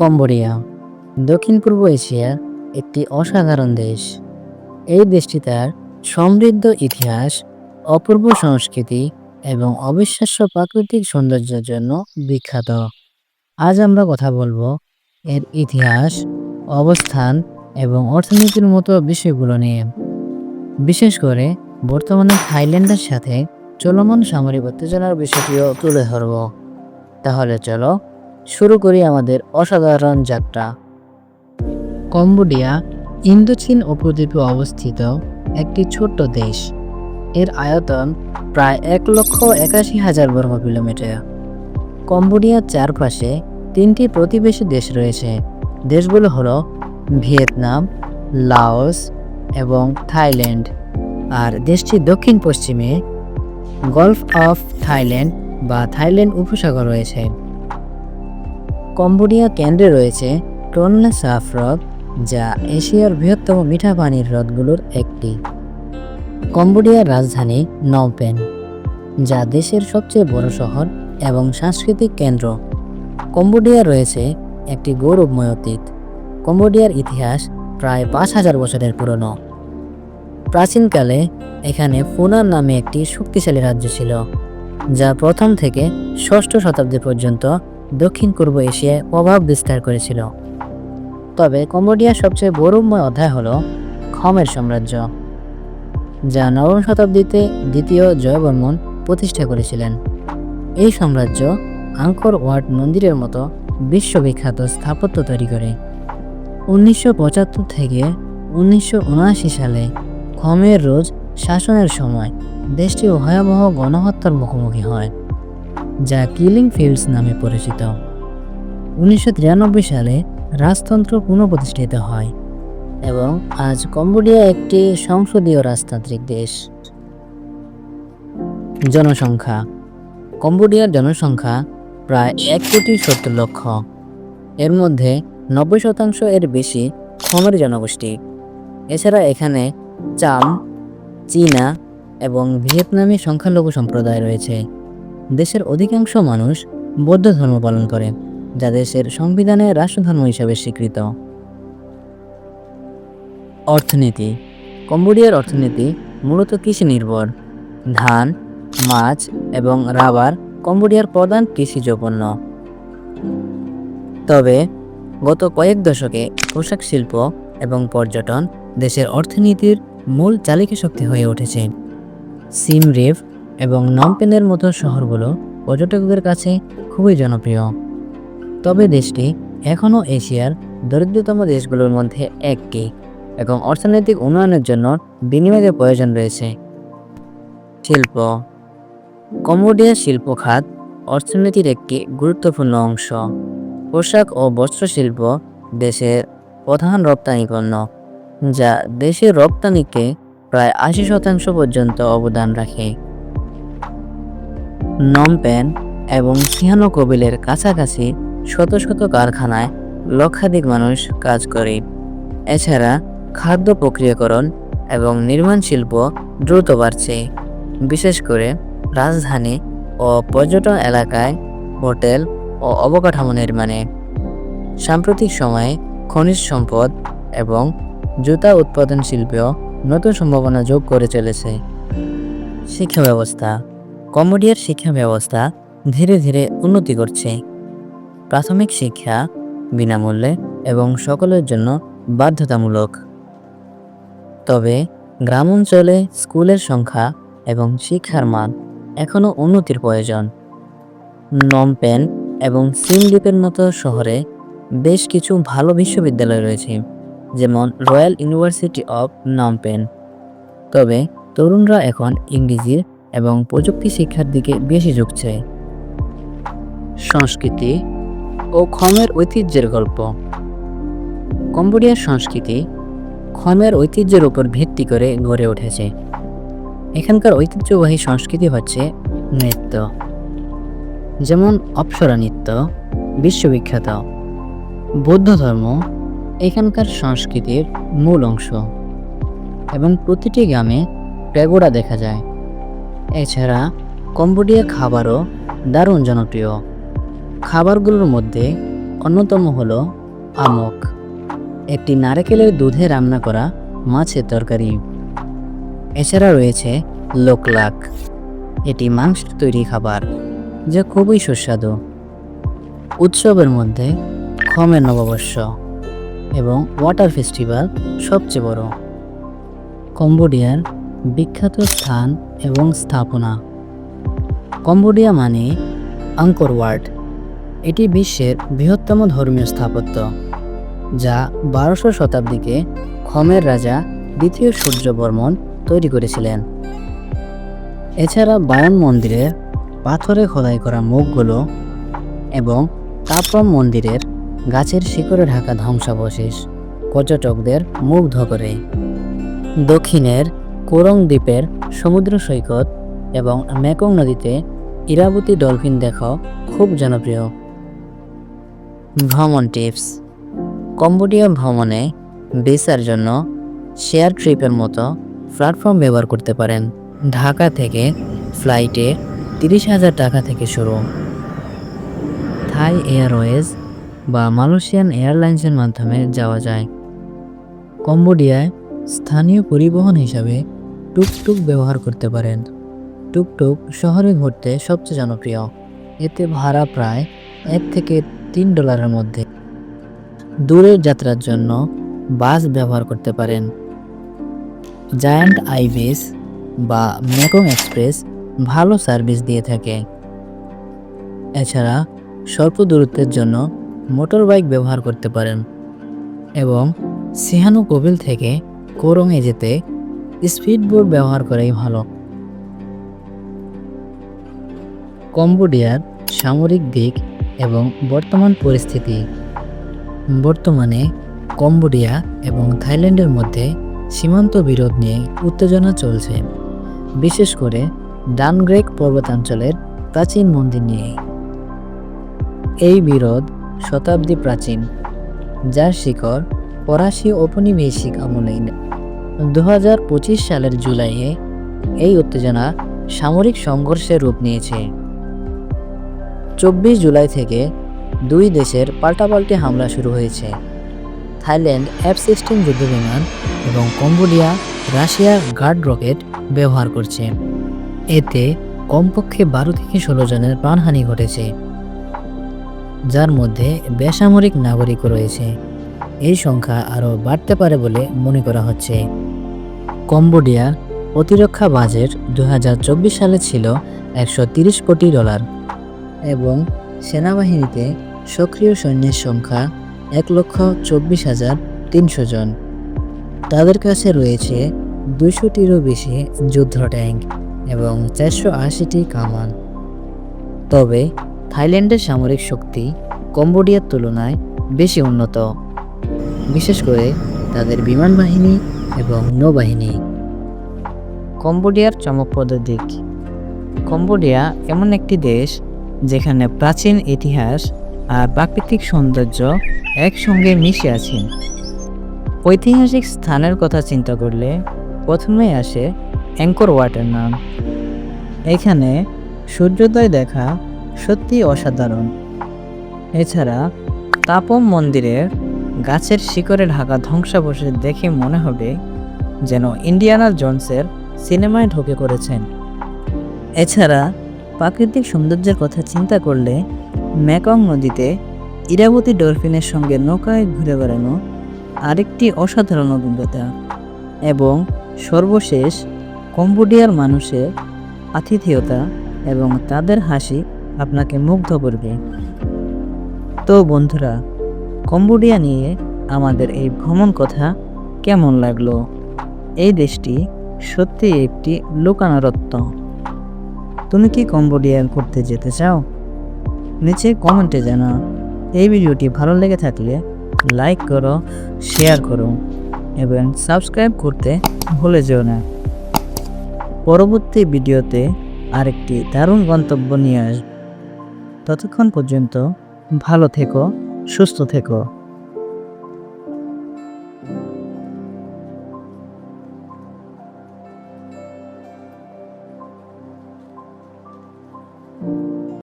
Cambodia, দক্ষিণ পূর্ব এশিয়ার একটি অসাধারণ দেশ। এই দেশটি তার সমৃদ্ধ ইতিহাস, অপূর্ব সংস্কৃতি এবং অবিশ্বাস্য প্রাকৃতিক সৌন্দর্যের জন্য বিখ্যাত। আজ আমরা কথা বলব এর ইতিহাস, অবস্থান এবং অর্থনীতির মতো বিষয়গুলো নিয়ে। বিশেষ করে বর্তমানে থাইল্যান্ডের সাথে চলমান সামরিক উত্তেজনার বিষয়টিও তুলে ধরব। তাহলে চলো শুরু করি আমাদের অসাধারণ যাত্রা। কম্বোডিয়া, ইন্দোচীন উপদ্বীপে অবস্থিত একটি ছোট্ট দেশ। এর আয়তন প্রায় এক লক্ষ একাশি হাজার বর্গ কিলোমিটার। কম্বোডিয়ার চারপাশে তিনটি প্রতিবেশী দেশ রয়েছে। দেশগুলো হলো ভিয়েতনাম, লাওস এবং থাইল্যান্ড। আর দেশটি দক্ষিণ পশ্চিমে গলফ অফ থাইল্যান্ড বা থাইল্যান্ড উপসাগর রয়েছে। কম্বোডিয়া কেন্দ্রে রয়েছে টোনলে সাফ হ্রদ যা এশিয়ার বৃহত্তম মিঠা পানির হ্রদগুলোর একটি। কম্বোডিয়ার রাজধানী নমপেন যা দেশের সবচেয়ে বড় শহর এবং সাংস্কৃতিক কেন্দ্র। কম্বোডিয়া রয়েছে একটি গৌরবময় অতীত। কম্বোডিয়ার ইতিহাস প্রায় পাঁচ হাজার বছরের পুরনো। প্রাচীনকালে এখানে ফুনান নামে একটি শক্তিশালী রাজ্য ছিল, যা প্রথম থেকে ষষ্ঠ শতাব্দী পর্যন্ত দক্ষিণ পূর্ব এশিয়ায় প্রভাব বিস্তার করেছিল। তবে কম্বোডিয়ার সবচেয়ে গৌরবময় অধ্যায় হল খমের সাম্রাজ্য, যা নবম শতাব্দীতে দ্বিতীয় জয়বর্মন প্রতিষ্ঠা করেছিলেন। এই সাম্রাজ্য আঙ্কর ওয়াট মন্দিরের মতো বিশ্ববিখ্যাত স্থাপত্য তৈরি করে। উনিশশো পঁচাত্তর থেকে উনিশশো উনআশি সালে খমের রোজ শাসনের সময় দেশটি ভয়াবহ গণহত্যার মুখোমুখি হয়। যা কিলিং ফিল্ডস নামে পরিচিত। উনিশশো তিরানব্বই সালে রাজতন্ত্র পুনঃপ্রতিষ্ঠিত হয় এবং আজ কম্বোডিয়া একটি সংসদীয় রাজতান্ত্রিক দেশ। জনসংখ্যা। কম্বোডিয়ার জনসংখ্যা প্রায় এক কোটি সত্তর লক্ষ। এর মধ্যে নব্বই শতাংশ এর বেশি খমের জনগোষ্ঠী। এছাড়া এখানে চাম, চীনা এবং ভিয়েতনামি সংখ্যালঘু সম্প্রদায় রয়েছে। দেশের অধিকাংশ মানুষ বৌদ্ধ ধর্ম পালন করে, যা দেশের সংবিধানে রাষ্ট্রধর্ম হিসাবে স্বীকৃত। অর্থনীতি। কম্বোডিয়ার অর্থনীতি মূলত কৃষি নির্ভর ধান, মাছ এবং রাবার কম্বোডিয়ার প্রধান কৃষিজ পণ্য তবে গত কয়েক দশকে পোশাক শিল্প এবং পর্যটন দেশের অর্থনীতির মূল চালিকা শক্তি হয়ে উঠেছে। সিম রিভ এবং নমপেনের মতো শহরগুলো পর্যটকদের কাছে খুবই জনপ্রিয়। তবে দেশটি এখনও এশিয়ার দরিদ্রতম দেশগুলোর মধ্যে একটি এবং অর্থনৈতিক উন্নয়নের জন্য বিনিয়োগের প্রয়োজন রয়েছে। শিল্প। কম্বোডিয়ার শিল্প খাত অর্থনীতির একটি গুরুত্বপূর্ণ অংশ। পোশাক ও বস্ত্রশিল্প দেশের প্রধান রপ্তানি পণ্য যা দেশের রপ্তানিকে প্রায় আশি শতাংশ পর্যন্ত অবদান রাখে। নমপেন এবং সিহানো কবিলের কাছাকাছি শত শত কারখানায় লক্ষাধিক মানুষ কাজ করে। এছাড়া খাদ্য প্রক্রিয়াকরণ এবং নির্মাণ শিল্প দ্রুত বাড়ছে। বিশেষ করে রাজধানী ও পর্যটন এলাকায় হোটেল ও অবকাঠামো নির্মাণে। সাম্প্রতিক সময়ে খনিজ সম্পদ এবং জুতা উৎপাদন শিল্পেও নতুন সম্ভাবনা যোগ করে চলেছে। শিক্ষা ব্যবস্থা কম্বোডিয়ার শিক্ষা ব্যবস্থা ধীরে ধীরে উন্নতি করছে। প্রাথমিক শিক্ষা বিনামূল্যে এবং সকলের জন্য বাধ্যতামূলক। তবে গ্রাম অঞ্চলে স্কুলের সংখ্যা এবং শিক্ষার মান এখনও উন্নতির প্রয়োজন। নমপেন এবং সিমডিপের মতো শহরে বেশ কিছু ভালো বিশ্ববিদ্যালয় রয়েছে, যেমন রয়্যাল ইউনিভার্সিটি অফ নমপেন তবে তরুণরা এখন ইংরেজির এবং প্রযুক্তি শিক্ষার দিকে বেশি ঝুঁকছে। সংস্কৃতি ও খমের ঐতিহ্যের গল্প। কম্বোডিয়ার সংস্কৃতি খমের ঐতিহ্যের উপর ভিত্তি করে গড়ে উঠেছে। এখানকার ঐতিহ্যবাহী সংস্কৃতি হচ্ছে নৃত্য। যেমন অপ্সরা নৃত্য, বিশ্ববিখ্যাত, বৌদ্ধ ধর্ম এখানকার সংস্কৃতির মূল অংশ। এবং প্রতিটি গ্রামে প্যাগোডা দেখা যায়। এছাড়া কম্বোডিয়া খাবারও দারুণ জনপ্রিয়। খাবারগুলোর মধ্যে অন্যতম হলো আমক। একটি নারকেলের দুধে রান্না করা মাছের তরকারি। এছাড়া রয়েছে লোকলাক। এটি মাংসের তৈরি খাবার, যা খুবই সুস্বাদু। উৎসবের মধ্যে খমের নববর্ষ এবং ওয়াটার ফেস্টিভ্যাল সবচেয়ে বড়। কম্বোডিয়ার বিখ্যাত স্থান এবং স্থাপনা। কম্বোডিয়া মানে আঙ্কর ওয়ার্ড। এটি বিশ্বের বৃহত্তম ধর্মীয় স্থাপত্য, যা বারোশো শতাব্দীকে খমের রাজা দ্বিতীয় সূর্যবর্মন তৈরি করেছিলেন। এছাড়া বায়ন মন্দিরের পাথরে খোদাই করা মুখগুলো এবং তাপম মন্দিরের গাছের শিকড়ে ঢাকা ধ্বংসাবশেষ পর্যটকদের মুগ্ধ করে। দক্ষিণের কোরং দ্বীপের সমুদ্র সৈকত এবং মেকং নদীতে ইরাবতী ডলফিন দেখা খুব জনপ্রিয়। ভ্রমণ টিপস। কম্বোডিয়া ভ্রমণে ভিসার জন্য শেয়ার ট্রিপের মতো প্ল্যাটফর্ম ব্যবহার করতে পারেন। ঢাকা থেকে ফ্লাইটে তিরিশ হাজার টাকা থেকে শুরু। থাই এয়ারওয়েজ বা মালয়েশিয়ান এয়ারলাইন্সের মাধ্যমে যাওয়া যায়। কম্বোডিয়ায় স্থানীয় পরিবহন হিসাবে টুকটুক ব্যবহার করতে পারেন। টুকটুক শহরে ঘুরতে সবচেয়ে জনপ্রিয়। এতে ভাড়া প্রায় এক থেকে তিন ডলারের মধ্যে। দূরের যাত্রার জন্য বাস ব্যবহার করতে পারেন। জায়ান্ট আইবিস বা মেকং এক্সপ্রেস ভালো সার্ভিস দিয়ে থাকে। এছাড়া স্বল্প দূরত্বের জন্য মোটর বাইক ব্যবহার করতে পারেন। এবং সিহানু কবিল থেকে কোরংয়ে যেতে স্পিডবোট ব্যবহার করাই ভালো। কম্বোডিয়ার সামরিক দিক এবং বর্তমান পরিস্থিতি। বর্তমানে কম্বোডিয়া এবং থাইল্যান্ডের মধ্যে সীমান্ত বিরোধ নিয়ে উত্তেজনা চলছে, বিশেষ করে ডানগ্রেক পর্বতাঞ্চলের প্রাচীন মন্দির নিয়ে। এই বিরোধ শতাব্দী প্রাচীন, যার শিকড় ফরাসি ঔপনিবেশিক আমলে দু হাজার পঁচিশ সালের জুলাইয়ে এই উত্তেজনা সামরিক সংঘর্ষের রূপ নিয়েছে। চব্বিশ জুলাই থেকে দুই দেশের পাল্টাপাল্টি হামলা শুরু হয়েছে। থাইল্যান্ড এফ সিক্সটিন যুদ্ধবিমান এবং কম্বোডিয়া রাশিয়া গার্ড রকেট ব্যবহার করছে। এতে কমপক্ষে বারো থেকে ষোলো জনের প্রাণহানি ঘটেছে, যার মধ্যে বেসামরিক নাগরিকও রয়েছে। এই সংখ্যা আরও বাড়তে পারে বলে মনে করা হচ্ছে। কম্বোডিয়ার প্রতিরক্ষা বাজেট দু হাজার চব্বিশ সালে ছিল একশো কোটি ডলার এবং সেনাবাহিনীতে সক্রিয় সৈন্যের সংখ্যা এক লক্ষ চব্বিশ হাজার তিনশো জন। তাদের কাছে রয়েছে দুশোটিরও বেশি যুদ্ধ ট্যাঙ্ক এবং চারশো আশিটি কামান। তবে থাইল্যান্ডের সামরিক শক্তি কম্বোডিয়ার তুলনায় বেশি উন্নত। বিশেষ করে তাদের বিমান বাহিনী এবং নৌবাহিনী। কম্বোডিয়ার চমকপ্রদ দিক। কম্বোডিয়া এমন একটি দেশ যেখানে প্রাচীন ইতিহাস আর প্রাকৃতিক সৌন্দর্য একসঙ্গে মিশে আছে। ঐতিহাসিক স্থানের কথা চিন্তা করলে প্রথমে আসে অ্যাঙ্কর ওয়াটার নাম। এখানে সূর্যোদয় দেখা সত্যি অসাধারণ। এছাড়া তাপম মন্দিরের গাছের শিকড়ে ঢাকা ধ্বংসাবশেষ দেখে মনে হবে যেন ইন্ডিয়ানা জোনসের সিনেমায় ঢুকে করেছেন এছাড়া প্রাকৃতিক সৌন্দর্যের কথা চিন্তা করলে ম্যাকং নদীতে ইরাবতী ডলফিনের সঙ্গে নৌকায় ঘুরে বেড়ানো আরেকটি অসাধারণ অভিজ্ঞতা এবং সর্বশেষ কম্বোডিয়ার মানুষের আতিথেয়তা এবং তাদের হাসি আপনাকে মুগ্ধ করবে। তো বন্ধুরা কম্বোডিয়া নিয়ে আমাদের এই ভ্রমণ কথা কেমন লাগল? এই দেশটি সত্যি একটি লুকানো রত্ন তুমি কি কম্বোডিয়া ঘুরতে যেতে চাও? নিচে কমেন্টে জানাও। এই ভিডিওটি ভালো লেগে থাকলে লাইক করো, শেয়ার করো এবং সাবস্ক্রাইব করতে ভুলে যেও না। পরবর্তী ভিডিওতে আরেকটি দারুণ গন্তব্য নিয়ে আসব। ততক্ষণ পর্যন্ত ভালো থেকো। সুস্থ থেকো।